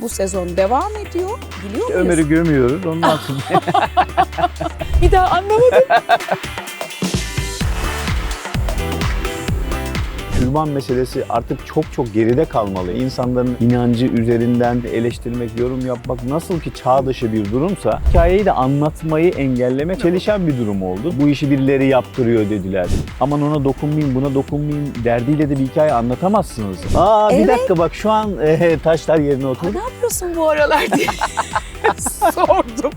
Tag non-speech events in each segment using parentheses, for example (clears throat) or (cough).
bu sezon devam ediyor. Biliyor muyuz? Ömer'i gömüyoruz. Ondan sonra (laughs) Bir daha anlamadım. (laughs) türban meselesi artık çok çok geride kalmalı. İnsanların inancı üzerinden eleştirmek, yorum yapmak nasıl ki çağ dışı bir durumsa hikayeyi de anlatmayı engellemek çelişen bir durum oldu. Bu işi birileri yaptırıyor dediler. Aman ona dokunmayayım, buna dokunmayayım derdiyle de bir hikaye anlatamazsınız. Aa bir Evet. dakika bak şu an eh, (laughs) taşlar yerine oturdu. ne yapıyorsun bu aralar diye (laughs) sordum.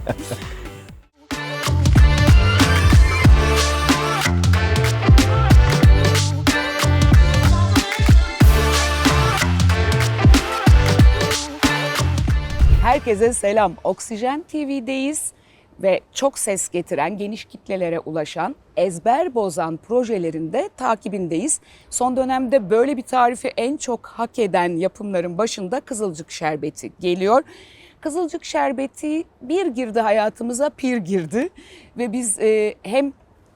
Herkese selam. Oksijen TV'deyiz ve çok ses getiren, geniş kitlelere ulaşan, ezber bozan projelerinde takibindeyiz. Son dönemde böyle bir tarifi en çok hak eden yapımların başında Kızılcık Şerbeti geliyor. Kızılcık Şerbeti bir girdi hayatımıza, pir girdi ve biz e, hem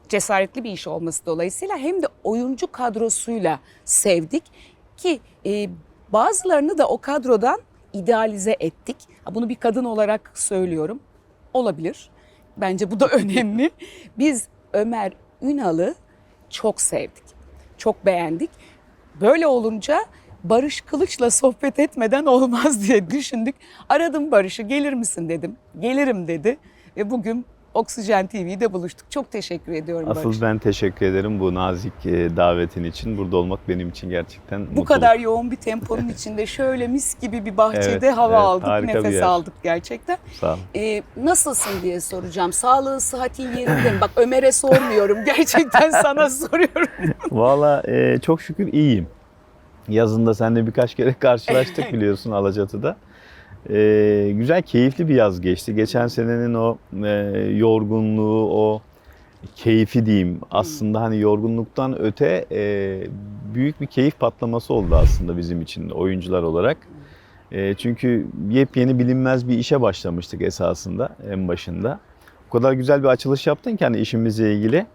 cesaretli bir iş olması dolayısıyla hem de oyuncu kadrosuyla sevdik ki e, bazılarını da o kadrodan idealize ettik. Bunu bir kadın olarak söylüyorum. Olabilir. Bence bu da (laughs) önemli. Biz Ömer Ünal'ı çok sevdik. Çok beğendik. Böyle olunca Barış Kılıç'la sohbet etmeden olmaz diye (laughs) düşündük. Aradım Barış'ı gelir misin dedim. Gelirim dedi ve bugün Oksijen TV'de buluştuk. Çok teşekkür ediyorum Barış. Asıl ben teşekkür ederim bu nazik eh, davetin için. Burada olmak benim için gerçekten Bu mutluluk. kadar yoğun bir temponun içinde şöyle mis gibi bir bahçede Evet, hava evet, aldık, nefes aldık gerçekten. Sağ olun. Ee, nasılsın diye soracağım. Sağlığı, sıhhatin yerinde mi? Bak Ömer'e sormuyorum. Gerçekten sana (laughs) soruyorum. Valla e, çok şükür iyiyim. Yazında seninle birkaç kere karşılaştık (laughs) biliyorsun Alaçatı'da. E, güzel, keyifli bir yaz geçti. Geçen senenin o e, yorgunluğu, o keyfi diyeyim. Aslında hani yorgunluktan öte e, büyük bir keyif patlaması oldu aslında bizim için oyuncular olarak. E, çünkü yepyeni bilinmez bir işe başlamıştık esasında en başında. O kadar güzel bir açılış yaptın ki hani işimizle ilgili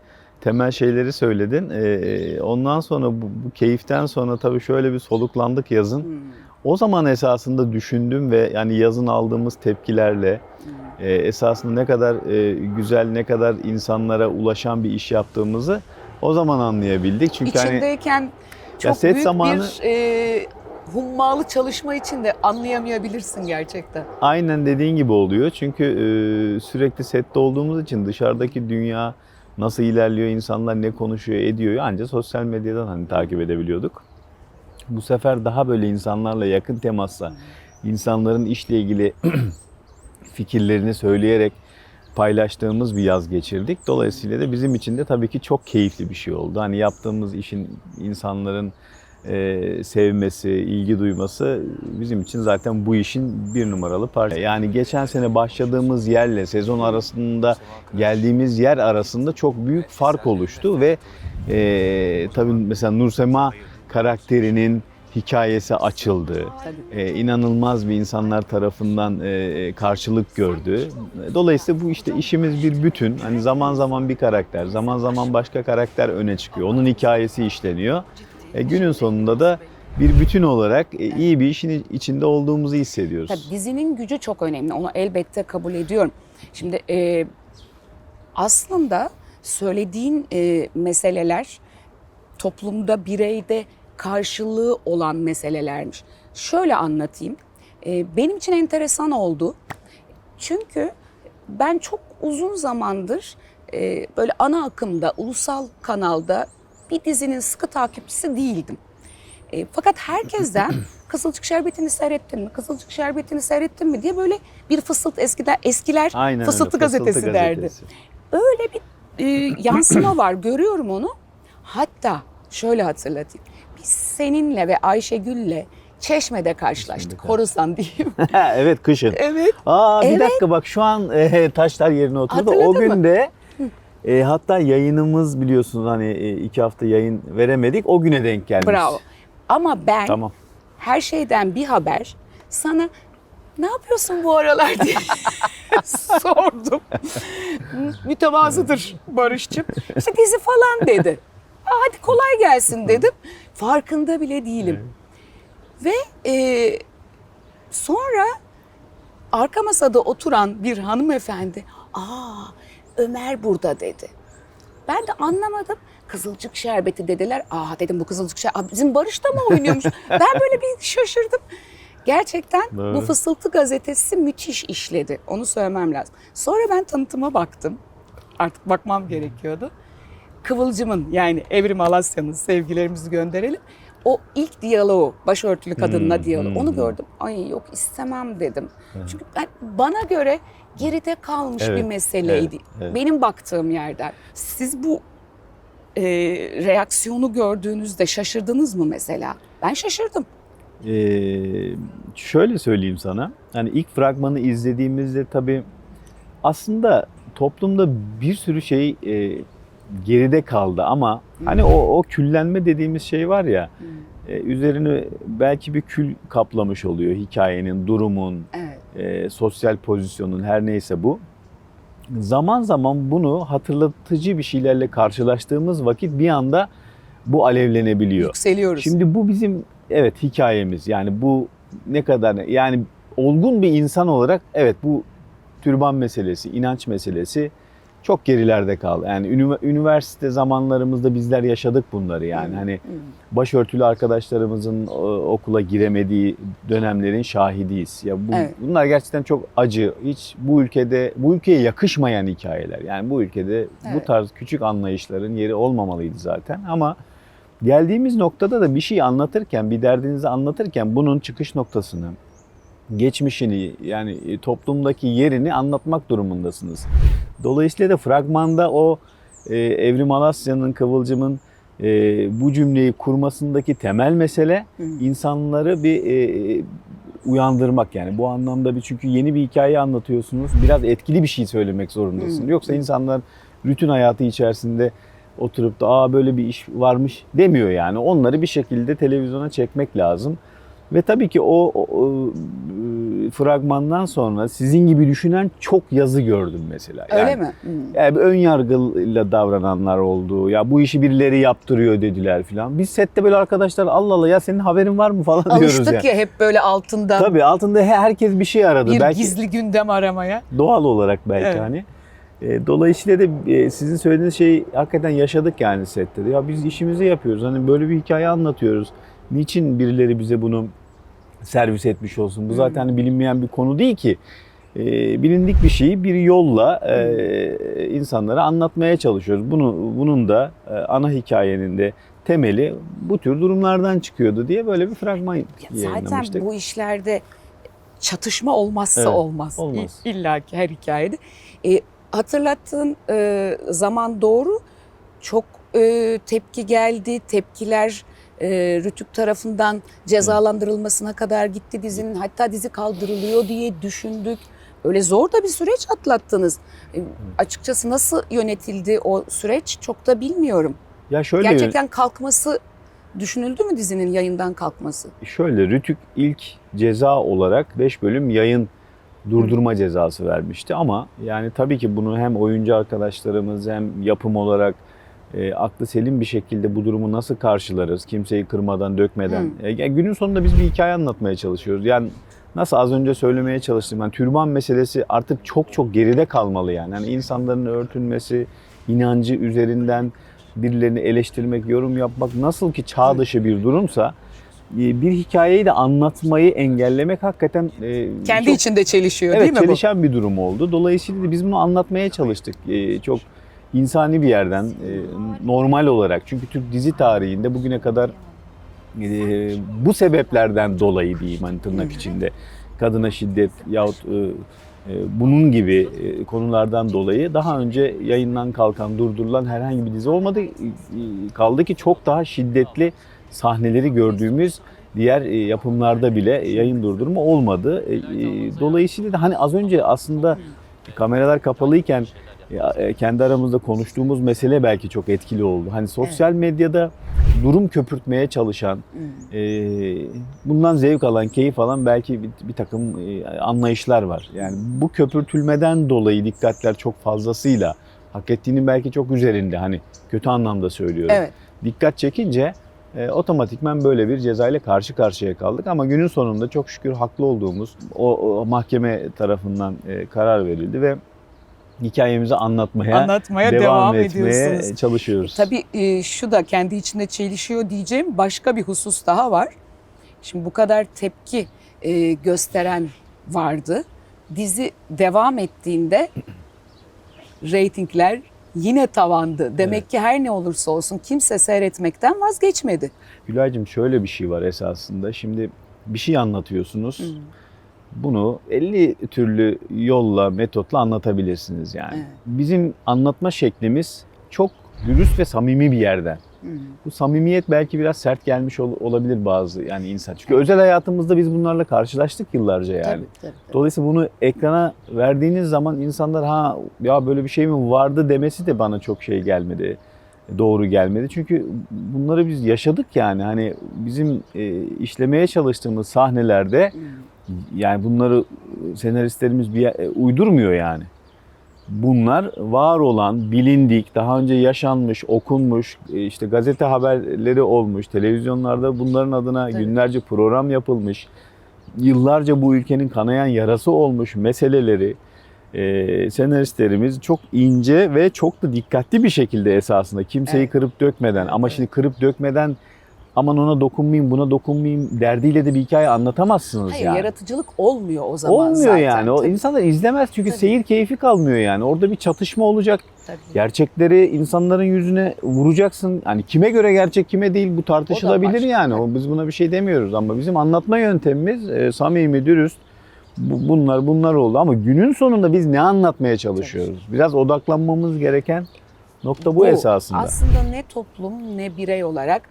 temel şeyleri söyledin. Ee, ondan sonra bu, bu keyiften sonra tabii şöyle bir soluklandık yazın. Hmm, O zaman esasında düşündüm ve yani yazın aldığımız tepkilerle hmm. e, esasında ne kadar e, güzel, ne kadar insanlara ulaşan bir iş yaptığımızı o zaman anlayabildik. Çünkü hani İçindeyken çok set büyük zamanı- bir e, hummalı çalışma için de anlayamayabilirsin gerçekten. aynen dediğin gibi oluyor. Çünkü e, sürekli sette olduğumuz için dışarıdaki dünya nasıl ilerliyor, insanlar ne konuşuyor, ediyor ancak sosyal medyadan hani takip edebiliyorduk. Bu sefer daha böyle insanlarla yakın temasla, insanların işle ilgili (clears throat) fikirlerini söyleyerek paylaştığımız bir yaz geçirdik. Dolayısıyla da bizim için de tabii ki çok keyifli bir şey oldu. Hani yaptığımız işin insanların e, sevmesi, ilgi duyması bizim için zaten bu işin bir numaralı parçası. Yani geçen sene başladığımız yerle sezon arasında geldiğimiz yer arasında çok büyük fark oluştu ve e, tabii mesela Nursema karakterinin hikayesi açıldı. Tabii. E, inanılmaz bir insanlar tarafından e, karşılık gördü. Dolayısıyla bu işte işimiz bir bütün. Hani zaman zaman bir karakter, zaman zaman başka karakter öne çıkıyor. Onun hikayesi işleniyor. E, günün sonunda da bir bütün olarak e, iyi bir işin içinde olduğumuzu hissediyoruz. Tabii dizinin gücü çok önemli. Onu elbette kabul ediyorum. Şimdi e, aslında söylediğin e, meseleler toplumda, bireyde karşılığı olan meselelermiş. Şöyle anlatayım. E, benim için enteresan oldu. Çünkü ben çok uzun zamandır e, böyle ana akımda, ulusal kanalda bir dizinin sıkı takipçisi değildim. E, fakat herkesten (clears throat) Kızılcık Şerbeti'ni seyrettin mi? Kızılcık Şerbeti'ni seyrettin mi diye böyle bir fısılt eskiden eskiler Aynen öyle, fısıltı gazetesi derdi. gazetesi. Öyle bir e, (clears throat) yansıma var görüyorum onu. Hatta şöyle hatırlatayım. Biz seninle ve Ayşegül'le Çeşme'de karşılaştık. Horasan diyeyim. (laughs) evet kışın. evet. Aa bir Evet. dakika bak şu an e, taşlar yerine oturdu. Hatırladın o gün de e, hatta yayınımız biliyorsunuz hani e, iki hafta yayın veremedik. O güne denk gelmiş. Bravo. Ama ben Tamam. her şeyden bir haber sana ne yapıyorsun bu aralar diye (laughs) sordum. Mütevazıdır Barış'cığım. İşte dizi falan dedi. Aa, hadi kolay gelsin dedim. Farkında bile değilim. Ve e, Sonra arka masada oturan bir hanımefendi, aa Ömer burada dedi. Ben de anlamadım. Kızılcık şerbeti dediler. Aa dedim bu kızılcık şerbeti bizim Barış da mı (laughs) oynuyormuş? ben böyle bir şaşırdım. Gerçekten bu Doğru. Fısıltı gazetesi müthiş işledi. Onu söylemem lazım. Sonra ben tanıtıma baktım. Artık bakmam gerekiyordu. Kıvılcım'ın yani Evrim Alasya'nın sevgilerimizi gönderelim. O ilk diyaloğu, başörtülü kadınla Hmm, diyaloğu hmm, onu hmm. gördüm. Ay yok istemem dedim. Çünkü ben, bana göre geride kalmış bir Evet, meseleydi. evet, evet. Benim baktığım yerden. Siz bu e, reaksiyonu gördüğünüzde şaşırdınız mı mesela? Ben şaşırdım. Ee, şöyle söyleyeyim sana. Hani ilk fragmanı izlediğimizde tabii aslında toplumda bir sürü şey e, geride kaldı ama hani o, o küllenme dediğimiz şey var ya e, üzerini belki bir kül kaplamış oluyor hikayenin, durumun, Evet. E, sosyal pozisyonun her neyse bu. Zaman zaman bunu hatırlatıcı bir şeylerle karşılaştığımız vakit bir anda bu alevlenebiliyor. Yükseliyoruz. Şimdi bu bizim evet hikayemiz. Yani bu ne kadar yani olgun bir insan olarak evet bu türban meselesi, inanç meselesi çok gerilerde kaldı. Yani ünivers- üniversite zamanlarımızda bizler yaşadık bunları yani. Hani başörtülü arkadaşlarımızın o, okula giremediği dönemlerin şahidiyiz. Ya bu Evet. bunlar gerçekten çok acı. Hiç bu ülkede bu ülkeye yakışmayan hikayeler. Yani bu ülkede bu Evet. tarz küçük anlayışların yeri olmamalıydı zaten ama geldiğimiz noktada da bir şey anlatırken, bir derdinizi anlatırken bunun çıkış noktasını, geçmişini yani e, toplumdaki yerini anlatmak durumundasınız. Dolayısıyla da fragmanda o e, Evrim Alasya'nın, Kıvılcım'ın e, bu cümleyi kurmasındaki temel mesele Hı. insanları bir e, uyandırmak yani bu anlamda bir çünkü yeni bir hikaye anlatıyorsunuz biraz etkili bir şey söylemek zorundasın Hı. yoksa insanlar rutin hayatı içerisinde oturup da aa böyle bir iş varmış demiyor yani onları bir şekilde televizyona çekmek lazım ve tabii ki o, o- e, fragmandan sonra sizin gibi düşünen çok yazı gördüm mesela. Öyle Yani- mi? Hı. yani ön yargıyla davrananlar oldu. Ya bu işi birileri yaptırıyor dediler filan. Biz sette böyle arkadaşlar Allah Allah ya senin haberin var mı falan diyoruz Alıştık ya. hep böyle altında Tabii altında he- herkes bir şey aradı. bir belki gizli gündem aramaya. doğal olarak belki Evet. hani. E, Dolayısıyla da e, sizin söylediğiniz şeyi hakikaten yaşadık yani sette. Ya biz işimizi yapıyoruz. Hani böyle bir hikaye anlatıyoruz. Niçin birileri bize bunu servis etmiş olsun? Bu zaten bilinmeyen bir konu değil ki. E, bilindik bir şeyi bir yolla e, insanlara anlatmaya çalışıyoruz. Bunu bunun da e, ana hikayenin de temeli bu tür durumlardan çıkıyordu diye böyle bir fragman Ya yayınlamıştık. Zaten bu işlerde çatışma olmazsa Evet, olmaz. olmaz. İlla ki her hikayede. E, hatırlattığın e, zaman doğru. Çok e, tepki geldi. Tepkiler e, Rütük tarafından cezalandırılmasına kadar gitti dizinin. Hatta dizi kaldırılıyor diye düşündük. Öyle zor da bir süreç atlattınız. E, açıkçası nasıl yönetildi o süreç çok da bilmiyorum. Ya şöyle Gerçekten kalkması düşünüldü mü dizinin yayından kalkması? Şöyle Rütük ilk ceza olarak 5 bölüm yayın durdurma cezası vermişti ama yani tabii ki bunu hem oyuncu arkadaşlarımız hem yapım olarak e, aklı selim bir şekilde bu durumu nasıl karşılarız kimseyi kırmadan dökmeden. E, yani günün sonunda biz bir hikaye anlatmaya çalışıyoruz. Yani nasıl az önce söylemeye çalıştım yani türban meselesi artık çok çok geride kalmalı yani. yani insanların örtünmesi, inancı üzerinden birilerini eleştirmek, yorum yapmak nasıl ki çağ dışı bir durumsa e, bir hikayeyi de anlatmayı engellemek hakikaten e, Kendi çok, içinde çelişiyor evet, değil mi bu? çelişen bir durum oldu. Dolayısıyla biz bunu anlatmaya çalıştık. E, çok insani bir yerden, e, normal olarak. Çünkü Türk dizi tarihinde bugüne kadar e, bu sebeplerden dolayı diyeyim hani tırnak içinde kadına şiddet yahut e, bunun gibi konulardan dolayı daha önce yayından kalkan, durdurulan herhangi bir dizi olmadı. Kaldı ki çok daha şiddetli sahneleri gördüğümüz diğer yapımlarda bile yayın durdurma olmadı. Dolayısıyla da hani az önce aslında kameralar kapalıyken kendi aramızda konuştuğumuz mesele belki çok etkili oldu. Hani sosyal medyada durum köpürtmeye çalışan, Hmm. e, bundan zevk alan, keyif alan belki bir, bir takım e, anlayışlar var. Yani bu köpürtülmeden dolayı dikkatler çok fazlasıyla hak ettiğinin belki çok üzerinde hani kötü anlamda söylüyorum. Evet. Dikkat çekince e, otomatikmen böyle bir cezayla karşı karşıya kaldık. Ama günün sonunda çok şükür haklı olduğumuz o, o mahkeme tarafından e, karar verildi ve hikayemizi anlatmaya, Anlatmaya devam, devam, etmeye ediyorsunuz. çalışıyoruz. Tabii e, şu da kendi içinde çelişiyor diyeceğim başka bir husus daha var. Şimdi bu kadar tepki e, gösteren vardı. Dizi devam ettiğinde reytingler yine tavandı. Demek ki her ne olursa olsun kimse seyretmekten vazgeçmedi. Gülay'cığım şöyle bir şey var esasında. Şimdi bir şey anlatıyorsunuz. Bunu 50 türlü yolla, metotla anlatabilirsiniz yani. Evet. Bizim anlatma şeklimiz çok dürüst ve samimi bir yerden. Bu samimiyet belki biraz sert gelmiş ol- olabilir bazı yani insan. Çünkü özel hayatımızda biz bunlarla karşılaştık yıllarca yani. Tabii, tabii, tabii. Dolayısıyla bunu ekrana verdiğiniz zaman insanlar ha ya böyle bir şey mi vardı demesi de bana çok şey gelmedi. Doğru gelmedi. Çünkü bunları biz yaşadık yani. Hani bizim e, işlemeye çalıştığımız sahnelerde Hmm. Yani bunları senaristlerimiz bir e, uydurmuyor yani. Bunlar var olan, bilindik, daha önce yaşanmış, okunmuş, e, işte gazete haberleri olmuş, televizyonlarda bunların adına Tabii. günlerce program yapılmış, yıllarca bu ülkenin kanayan yarası olmuş meseleleri e, senaristlerimiz çok ince ve çok da dikkatli bir şekilde esasında kimseyi Evet. kırıp dökmeden ama Evet. şimdi kırıp dökmeden aman ona dokunmayayım buna dokunmayayım derdiyle de bir hikaye anlatamazsınız Hayır, yani. yaratıcılık olmuyor o zaman Olmuyor zaten. yani. O Tabii, insanlar izlemez çünkü Tabii. seyir keyfi kalmıyor yani. Orada bir çatışma olacak. tabii. Gerçekleri insanların yüzüne vuracaksın. Hani kime göre gerçek kime değil bu tartışılabilir yani. O, biz buna bir şey demiyoruz ama bizim anlatma yöntemimiz e, samimi, dürüst. Bu- Bunlar bunlar oldu ama günün sonunda biz ne anlatmaya çalışıyoruz? Biraz odaklanmamız gereken nokta bu, esasında. Aslında ne toplum ne birey olarak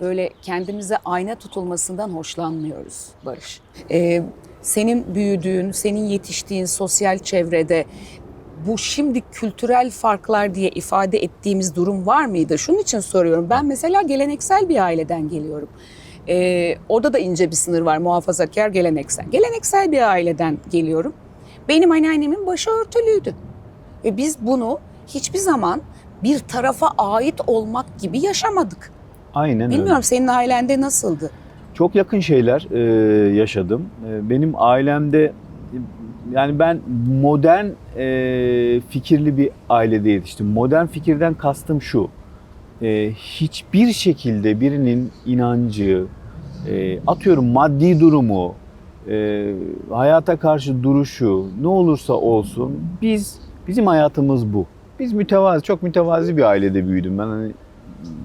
böyle kendimize ayna tutulmasından hoşlanmıyoruz Barış. Ee, senin büyüdüğün, senin yetiştiğin sosyal çevrede bu şimdi kültürel farklar diye ifade ettiğimiz durum var mıydı? Şunun için soruyorum. Ben mesela geleneksel bir aileden geliyorum. Ee, orada da ince bir sınır var muhafazakar geleneksel. Geleneksel bir aileden geliyorum. Benim anneannemin başı örtülüydü. Ve biz bunu hiçbir zaman bir tarafa ait olmak gibi yaşamadık. Aynen öyle. Bilmiyorum senin ailende nasıldı? Çok yakın şeyler e, yaşadım. E, benim ailemde yani ben modern e, fikirli bir ailede yetiştim. Modern fikirden kastım şu. E, hiçbir şekilde birinin inancı, e, atıyorum maddi durumu, e, hayata karşı duruşu ne olursa olsun biz bizim hayatımız bu. Biz mütevazi, çok mütevazi bir ailede büyüdüm. Ben hani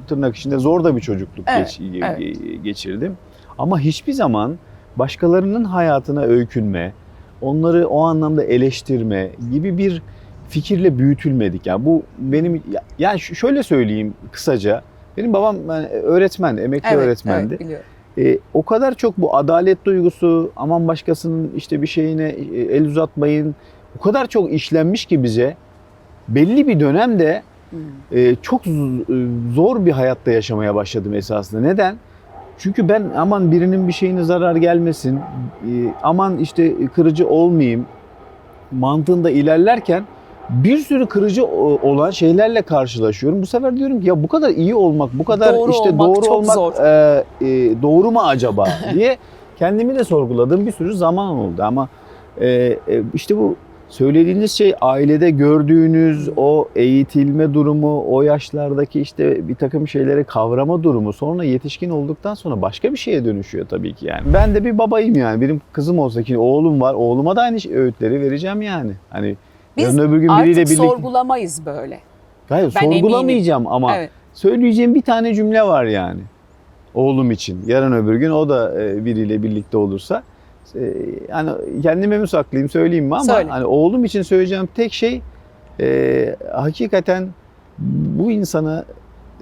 tırnak içinde zor da bir çocukluk Evet, geç- evet. ge- geçirdim. Ama hiçbir zaman başkalarının hayatına öykünme, onları o anlamda eleştirme gibi bir fikirle büyütülmedik. Yani bu benim ya- yani şöyle söyleyeyim kısaca. Benim babam yani öğretmen, emekli öğretmendi. evet biliyorum. E, o kadar çok bu adalet duygusu, aman başkasının işte bir şeyine e, el uzatmayın. O kadar çok işlenmiş ki bize belli bir dönemde. E, çok zor bir hayatta yaşamaya başladım esasında. Neden? Çünkü ben aman birinin bir şeyine zarar gelmesin, e, aman işte kırıcı olmayayım mantığında ilerlerken bir sürü kırıcı olan şeylerle karşılaşıyorum. Bu sefer diyorum ki ya bu kadar iyi olmak, bu kadar Doğru işte olmak doğru olmak zor. e, e, doğru mu acaba (laughs) diye kendimi de sorguladığım bir sürü zaman oldu. Ama e, e, işte bu söylediğiniz şey ailede gördüğünüz o eğitilme durumu, o yaşlardaki işte bir takım şeyleri kavrama durumu sonra yetişkin olduktan sonra başka bir şeye dönüşüyor tabii ki yani. Ben de bir babayım yani. Benim kızım olsa ki oğlum var. Oğluma da aynı şey- öğütleri vereceğim yani. Hani Biz yarın öbür gün Artık biriyle birlikte... sorgulamayız böyle. Hayır Ben sorgulamayacağım ama Evet. söyleyeceğim bir tane cümle var yani. Oğlum için. Yarın öbür gün o da e, biriyle birlikte olursa. E, Yani kendime mi saklayayım söyleyeyim mi ama Söyle. hani oğlum için söyleyeceğim tek şey e, hakikaten bu insana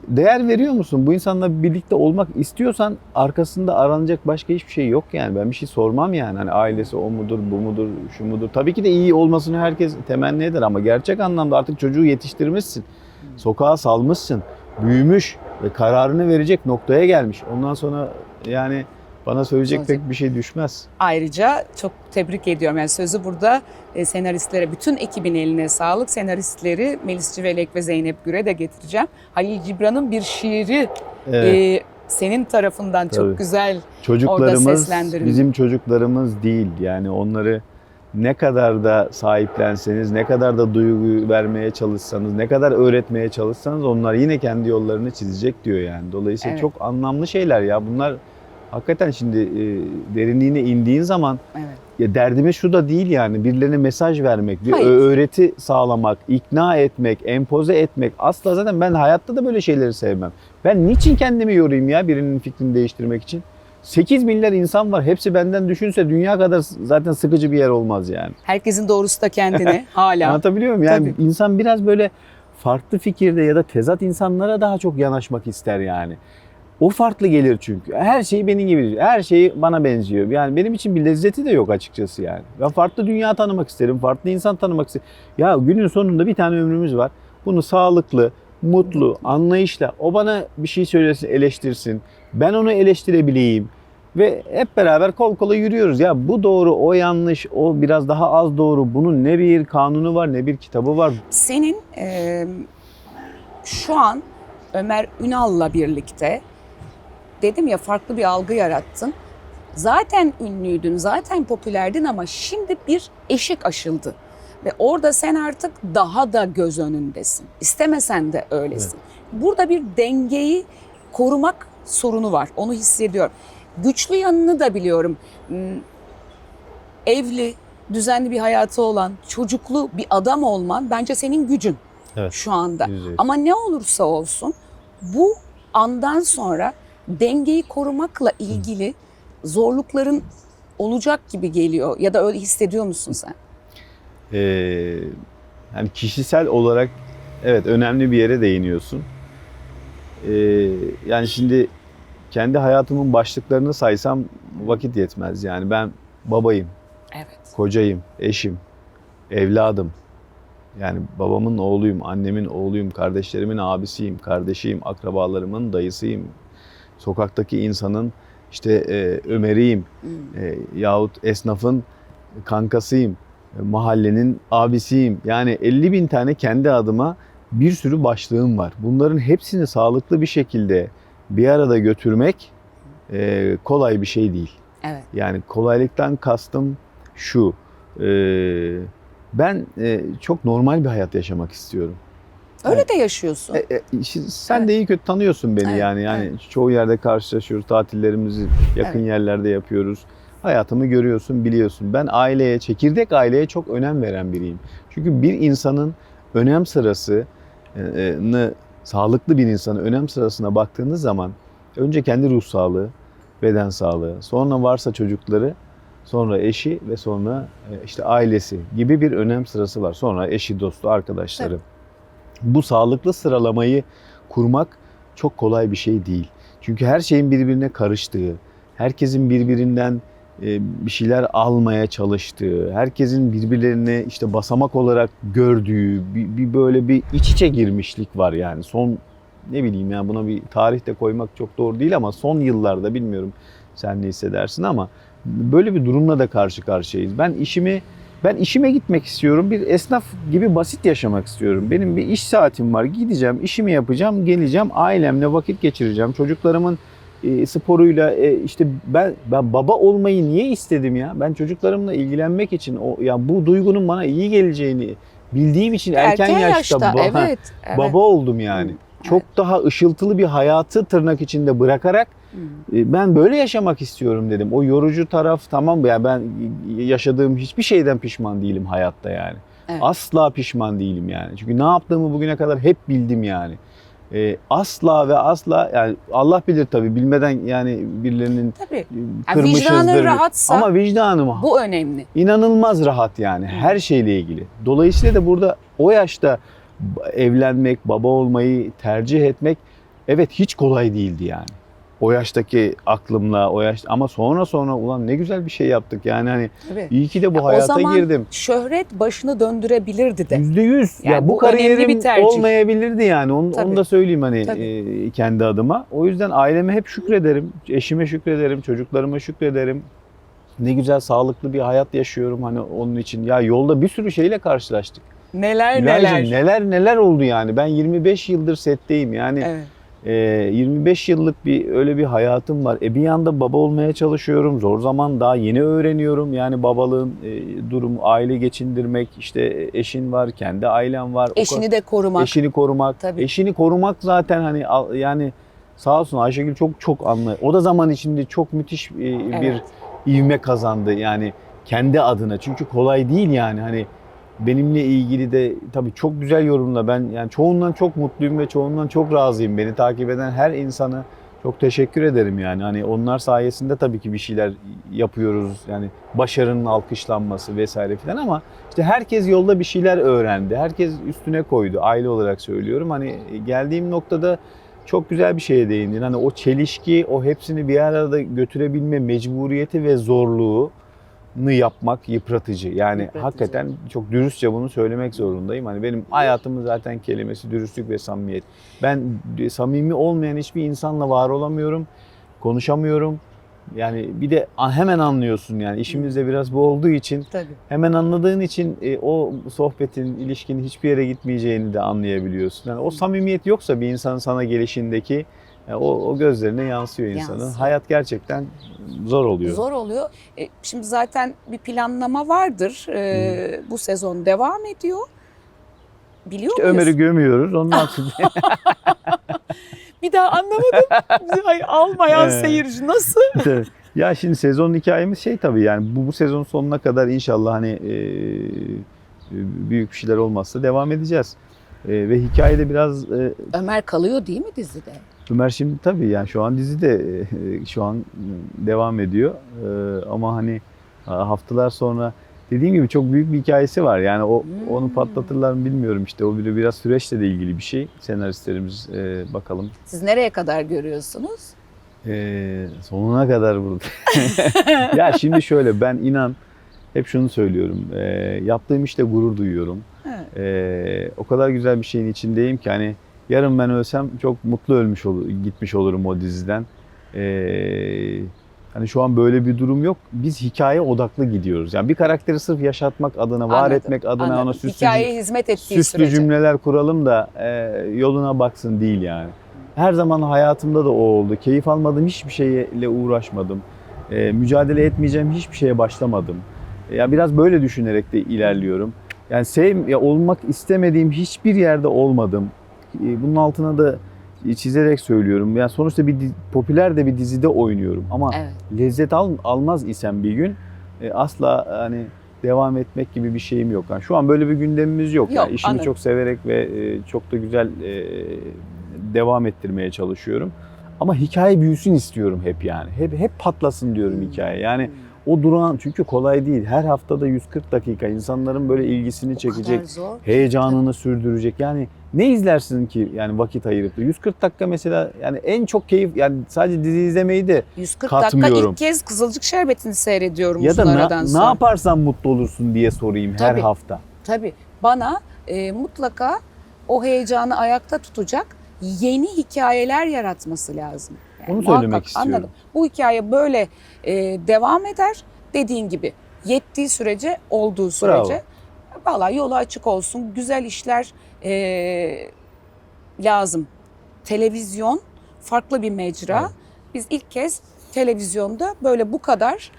değer veriyor musun? Bu insanla birlikte olmak istiyorsan arkasında aranacak başka hiçbir şey yok yani. Ben bir şey sormam yani. Hani ailesi o mudur, bu mudur, şu mudur. Tabii ki de iyi olmasını herkes temenni eder ama gerçek anlamda artık çocuğu yetiştirmişsin. Sokağa salmışsın. Büyümüş ve kararını verecek noktaya gelmiş. Ondan sonra yani bana söyleyecek Söyleyecek. pek bir şey düşmez. Ayrıca çok tebrik ediyorum. Yani sözü burada e, senaristlere, bütün ekibin eline sağlık. Senaristleri Melis Civelek ve Zeynep Gür'e de getireceğim. Halil Cibran'ın bir şiiri Evet. e, senin tarafından Tabii. çok güzel Çocuklarımız seslendirildi. bizim çocuklarımız değil. Yani onları ne kadar da sahiplenseniz, ne kadar da duygu vermeye çalışsanız, ne kadar öğretmeye çalışsanız onlar yine kendi yollarını çizecek diyor yani. Dolayısıyla Evet. çok anlamlı şeyler ya. Bunlar hakikaten şimdi e, derinliğine indiğin zaman evet. ya derdimiz şu da değil yani birilerine mesaj vermek, bir Hayır. öğreti sağlamak, ikna etmek, empoze etmek. Asla zaten ben hayatta da böyle şeyleri sevmem. Ben niçin kendimi yorayım ya birinin fikrini değiştirmek için? 8 milyar insan var. Hepsi benden düşünse dünya kadar zaten sıkıcı bir yer olmaz yani. Herkesin doğrusu da kendine (laughs) hala. Anlatabiliyor muyum? Yani insan biraz böyle farklı fikirde ya da tezat insanlara daha çok yanaşmak ister yani. O farklı gelir çünkü. Her şey benim gibi. Her şey bana benziyor. Yani benim için bir lezzeti de yok açıkçası yani. Ben farklı dünya tanımak isterim. Farklı insan tanımak isterim. Ya günün sonunda bir tane ömrümüz var. Bunu sağlıklı, mutlu, anlayışla o bana bir şey söylesin, eleştirsin. Ben onu eleştirebileyim. Ve hep beraber kol kola yürüyoruz. Ya bu doğru, o yanlış, o biraz daha az doğru. Bunun ne bir kanunu var, ne bir kitabı var. Senin e, şu an Ömer Ünal'la birlikte dedim ya farklı bir algı yarattın. Zaten ünlüydün, zaten popülerdin ama şimdi bir eşik aşıldı. Ve orada sen artık daha da göz önündesin. İstemesen de öylesin. Burada bir dengeyi korumak sorunu var. Onu hissediyorum. Güçlü yanını da biliyorum. Hmm, Evli, düzenli bir hayatı olan, çocuklu bir adam olman bence senin gücün Evet. şu anda. Yüzde yüz. Ama ne olursa olsun bu andan sonra dengeyi korumakla ilgili zorlukların olacak gibi geliyor ya da öyle hissediyor musun sen? Ee, yani kişisel olarak evet önemli bir yere değiniyorsun. Ee, yani şimdi kendi hayatımın başlıklarını saysam vakit yetmez. Yani ben babayım, Evet. kocayım, eşim, evladım. Yani babamın oğluyum, annemin oğluyum, kardeşlerimin abisiyim, kardeşiyim, akrabalarımın dayısıyım. Sokaktaki insanın işte e, Ömer'iyim Hmm. e, yahut esnafın kankasıyım, e, mahallenin abisiyim. Yani 50 bin tane kendi adıma bir sürü başlığım var. Bunların hepsini sağlıklı bir şekilde bir arada götürmek e, kolay bir şey değil. Evet. Yani kolaylıktan kastım şu. e, ben e, çok normal bir hayat yaşamak istiyorum. Öyle de yaşıyorsun. E, e, şimdi sen Evet. de iyi kötü tanıyorsun beni Evet, yani. Yani çoğu yerde karşılaşıyoruz. Tatillerimizi yakın Evet. yerlerde yapıyoruz. Hayatımı görüyorsun, biliyorsun. Ben aileye, çekirdek aileye çok önem veren biriyim. Çünkü bir insanın önem sırasını sağlıklı bir insanın önem sırasına baktığınız zaman önce kendi ruh sağlığı, beden sağlığı, sonra varsa çocukları, sonra eşi ve sonra e, işte ailesi gibi bir önem sırası var. Sonra eşi, dostu, arkadaşları. Bu sağlıklı sıralamayı kurmak çok kolay bir şey değil. Çünkü her şeyin birbirine karıştığı, herkesin birbirinden e, bir şeyler almaya çalıştığı, herkesin birbirlerini işte basamak olarak gördüğü bir, bir böyle bir iç içe girmişlik var yani. Son ne bileyim yani buna bir tarih de koymak çok doğru değil ama son yıllarda bilmiyorum sen ne hissedersin ama böyle bir durumla da karşı karşıyayız. Ben işimi ben işime gitmek istiyorum. Bir esnaf gibi basit yaşamak istiyorum. Benim bir iş saatim var. Gideceğim, işimi yapacağım, geleceğim, ailemle vakit geçireceğim. Çocuklarımın e, sporuyla e, işte ben ben baba olmayı niye istedim ya? Ben çocuklarımla ilgilenmek için o ya bu duygunun bana iyi geleceğini bildiğim için erken, yaşta, ba- evet, evet. baba oldum yani. Hı, Çok daha ışıltılı bir hayatı tırnak içinde bırakarak Hmm. e, ben böyle yaşamak istiyorum dedim. O yorucu taraf tamam ya ben yaşadığım hiçbir şeyden pişman değilim hayatta yani. Evet. Asla pişman değilim yani. Çünkü ne yaptığımı bugüne kadar hep bildim yani. E, asla ve asla yani Allah bilir tabii bilmeden yani birilerinin Tabii. e, Yani vicdanın kırmışızdır. rahatsa Ama vicdanım bu önemli. inanılmaz rahat yani her şeyle ilgili. Dolayısıyla da burada o yaşta evlenmek, baba olmayı tercih etmek evet hiç kolay değildi yani. O yaştaki aklımla, o yaş ama sonra sonra ulan ne güzel bir şey yaptık yani hani Tabii. iyi ki de bu Ya o hayata zaman girdim. Şöhret başını döndürebilirdi de. Yüzde yüz. Yani ya bu bu kariyerim bir tercih. olmayabilirdi yani. Onu, Tabii. onu da söyleyeyim hani Tabii. e, kendi adıma. O yüzden aileme hep şükrederim. Eşime şükrederim, çocuklarıma şükrederim. Ne güzel sağlıklı bir hayat yaşıyorum hani onun için. Ya yolda bir sürü şeyle karşılaştık. Neler Gülaycığım, neler. neler neler oldu yani. Ben 25 yıldır setteyim yani. Evet. E, 25 yıllık bir öyle bir hayatım var. E bir yanda baba olmaya çalışıyorum. Zor zaman daha yeni öğreniyorum. Yani babalığın e, durumu, aile geçindirmek, işte eşin var, kendi ailen var. Eşini de korumak. Eşini korumak. Tabii. Eşini korumak zaten hani yani sağ olsun Ayşegül çok çok anlı. O da zaman içinde çok müthiş e, bir Evet. ivme kazandı yani kendi adına. Çünkü kolay değil yani hani benimle ilgili de tabii çok güzel yorumla ben yani çoğundan çok mutluyum ve çoğundan çok razıyım. Beni takip eden her insana çok teşekkür ederim yani. Hani onlar sayesinde tabii ki bir şeyler yapıyoruz. Yani başarının alkışlanması vesaire filan ama işte herkes yolda bir şeyler öğrendi. Herkes üstüne koydu. Aile olarak söylüyorum. Hani geldiğim noktada çok güzel bir şeye değindin. Hani o çelişki, o hepsini bir arada götürebilme mecburiyeti ve zorluğu yapmak yıpratıcı. Yani Yıpratıcı. hakikaten çok dürüstçe bunu söylemek zorundayım. Hani benim hayatımın zaten kelimesi dürüstlük ve samimiyet. Ben samimi olmayan hiçbir insanla var olamıyorum. Konuşamıyorum. Yani bir de hemen anlıyorsun yani işimizde biraz bu olduğu için Tabii. hemen anladığın için e, o sohbetin, ilişkinin hiçbir yere gitmeyeceğini de anlayabiliyorsun. Yani o samimiyet yoksa bir insanın sana gelişindeki e, o, o gözlerine yansıyor insanın. Yansıyor. Hayat gerçekten zor oluyor. Zor oluyor. E, şimdi zaten bir planlama vardır. E, bu sezon devam ediyor. Biliyor İşte muyuz? Ömer'i gömüyoruz. Onun (laughs) altında (laughs) Bir daha anlamadım. Ay, almayan seyirci nasıl? (laughs) ya şimdi sezon hikayemiz şey tabii yani bu, bu sezon sonuna kadar inşallah hani e, büyük bir şeyler olmazsa devam edeceğiz. E, ve hikayede biraz e, Ömer kalıyor değil mi dizide? Ömer şimdi tabii yani şu an dizide e, şu an devam ediyor. E, ama hani haftalar sonra dediğim gibi çok büyük bir hikayesi var. Yani o Hmm. onu patlatırlar mı bilmiyorum işte. O bir biraz süreçle de ilgili bir şey. Senaristlerimiz e, bakalım. Siz nereye kadar görüyorsunuz? E, sonuna kadar burada. (laughs) ya şimdi şöyle ben inan hep şunu söylüyorum. E, yaptığım işte gurur duyuyorum. Evet. Ee, o kadar güzel bir şeyin içindeyim ki hani yarın ben ölsem çok mutlu ölmüş olur, gitmiş olurum o diziden. Ee, hani şu an böyle bir durum yok. Biz hikaye odaklı gidiyoruz. Yani bir karakteri sırf yaşatmak adına, var Anladım, etmek adına Anladım. ona süslü, Hikayeye hizmet ettiği süslü sürece. cümleler kuralım da e, yoluna baksın değil yani. Her zaman hayatımda da o oldu. Keyif almadığım hiçbir şeyle uğraşmadım. E, mücadele etmeyeceğim hiçbir şeye başlamadım. E, Ya biraz böyle düşünerek de ilerliyorum. Yani sev ya olmak istemediğim hiçbir yerde olmadım. E, Bunun altına da çizerek söylüyorum. Yani sonuçta bir popüler de bir dizide oynuyorum ama Evet. lezzet al, almaz isem bir gün e, asla hani devam etmek gibi bir şeyim yok. Yani şu an böyle bir gündemimiz yok. Yok, yani işimi anladım. çok severek ve e, çok da güzel e, devam ettirmeye çalışıyorum. Ama hikaye büyüsün istiyorum hep yani. Hep hep patlasın diyorum Hmm. hikaye. Yani o duran çünkü kolay değil. Her haftada 140 dakika insanların böyle ilgisini O çekecek, heyecanını sürdürecek. Yani ne izlersin ki yani vakit ayırıp da 140 dakika mesela yani en çok keyif yani sadece dizi izlemeyi de 140 dakika katmıyorum. ilk kez Kızılcık Şerbeti'ni seyrediyorum ya da na- aradan ne sonra. yaparsan mutlu olursun diye sorayım her Tabii. hafta. Tabii bana e, mutlaka o heyecanı ayakta tutacak yeni hikayeler yaratması lazım. Yani Onu muhakkak, söylemek istiyorum. Anladım. Bu hikaye böyle e, devam eder dediğin gibi. Yettiği sürece, olduğu sürece. Valla yolu açık olsun. Güzel işler e, lazım. Televizyon farklı bir mecra. Evet. Biz ilk kez televizyonda böyle bu kadar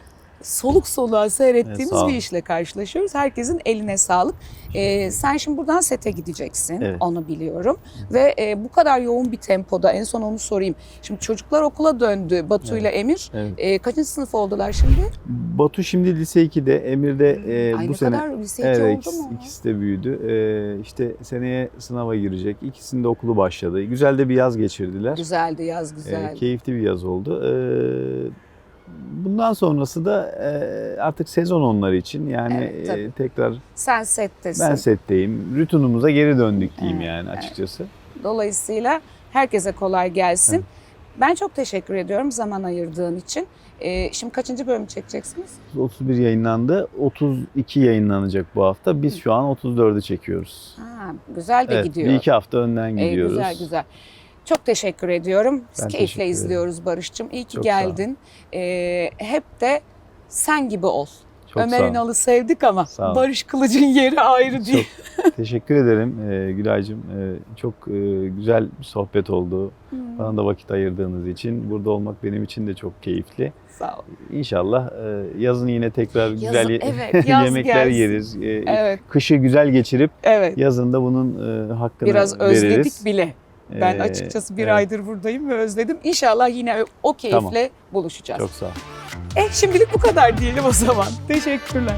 soluk soluğa Evet, seyrettiğimiz olun. bir işle karşılaşıyoruz. Herkesin eline sağlık. Ee, sen şimdi buradan sete gideceksin. Evet. Onu biliyorum. Ve e, bu kadar yoğun bir tempoda en son onu sorayım. Şimdi çocuklar okula döndü. Batu ile Emir. Evet. E, kaçıncı sınıf oldular şimdi? Batu şimdi lise 2'de, Emir de e, Ay bu ne sene kadar lise iki Evet, oldu ikisi, mu? ikisi de büyüdü. Ee, işte seneye sınava girecek. İkisinin de okulu başladı. Güzel de bir yaz geçirdiler. Güzeldi yaz Ee, güzeldi. keyifli bir yaz oldu. Ee, bundan sonrası da e, artık sezon onlar için. Yani Evet, tabii. e, tekrar Sen settesin. ben setteyim. Rutinumuza geri döndük diyeyim Evet, yani evet. açıkçası. Dolayısıyla herkese kolay gelsin. Evet. Ben çok teşekkür ediyorum zaman ayırdığın için. Ee, şimdi kaçıncı bölümü çekeceksiniz? 31 yayınlandı. 32 yayınlanacak bu hafta. Biz şu an 34'ü çekiyoruz. Ha, güzel de Evet, gidiyor. bir iki hafta önden Ee, gidiyoruz. güzel güzel. Çok teşekkür ediyorum. Biz Ben keyifle izliyoruz Barış'cığım. İyi ki Çok geldin. Ee, hep de sen gibi ol. Çok Ömer. İnal'ı sevdik ama. Barış Kılıç'ın yeri ayrı değil. (laughs) Teşekkür ederim e, Gülay'cığım. E, çok e, güzel bir sohbet oldu. Hmm. Bana da vakit ayırdığınız için. Burada olmak benim için de çok keyifli. Sağ ol. İnşallah e, yazın yine tekrar güzel Yazın, ye- evet, yaz (laughs) yemekler gelsin. yeriz. E, Evet, Kışı güzel geçirip evet. yazın da bunun e, hakkını Biraz veririz. özledik bile. Ben Ee, açıkçası bir evet. aydır buradayım ve özledim. İnşallah yine o keyifle buluşacağız. Çok sağ ol. Eh şimdilik bu kadar diyelim o zaman. Teşekkürler.